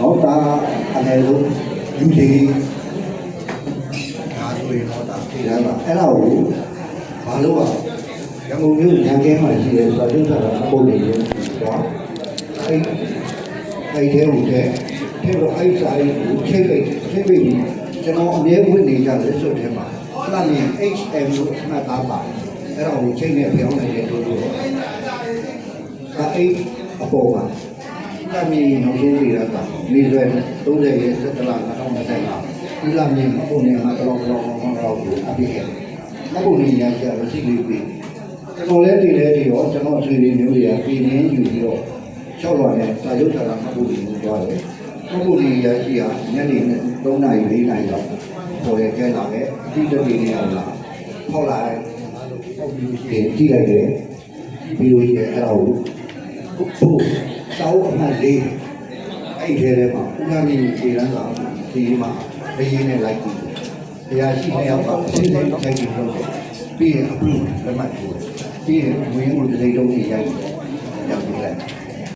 နော်ဒါအနေလို့လူတွေဒါဆိုရင်တော့ဒါသိတယ်ပါအဲ့ဒါကိုဘာလို့อ่ะရန်ကုန်မြို့ရန်ကဲမှာရှိတယ်ဆိုတော့ဒုက္ခတာပုံနေတယ်တော့အဲ့အဲ့တဲဟုတ်တဲ့ထဲတော့အဲ့စာရေးကိုချိန်လိုက်ချိန်ပြီးကျွန်တော်အမြဲဝင်နေကြတယ်ဆိုတဲ့မှာအဲ့ဒါမြင် HM လို့မှတ်သားပါတယ်အဲ့ဒါကိုချိန်နဲ့ပြောင်းလိုက်တဲ့တို့တို့ဒါအဲ့အပေါ်မှာဒီ လာမြေနောက်ဆုံးပြည်ရတာနေရွယ်30ရဲ့17လ2025ဒီလာမြေပုံနေမှာတော့တော့တော့တော့ကိုအပြည့်ခဲ့အပုံနေရကြရရှိလေးပြီကျွန်တော်လည်းတည်လဲတည်ရောကျွန်တော်အဆွေတွေမျိုးတွေကပြည်ရင်းယူပြီးတော့လျှောက်လာတဲ့စာရုပ်ထာတာမှတ်ဖို့ကိုကြွားတယ်မှတ်ဖို့နေရရှိဟာညနေ3နာရီ4နာရီလောက်ပေါ်ရကျလာခဲ့အတိတ်တွေနေရလာဖောက်လာတယ်ဖောက်ပြီးရှိရင်ကြည့်လိုက်တယ်ပြီးလို့ရှိရင်အဲ့ဒါကိုဟုတ် တောင်းအမှတ်လေးအဲ့ဒီထဲမှာဥက္ကဋ္ဌကြီးခြေရန်ကဒီမှာဘယင်းနဲ့လိုက်ကြည့်တရားရှိနေရောက်ပါအရှင်းနဲ့ထိုက်ကြည့်လို့ပြီးရင်အခုလက်မှတ်ထိုးပြီးရင်ဝင်းကိုဒီလိုတုံးကြီးရိုက်ရောက်ပြီးလိုက်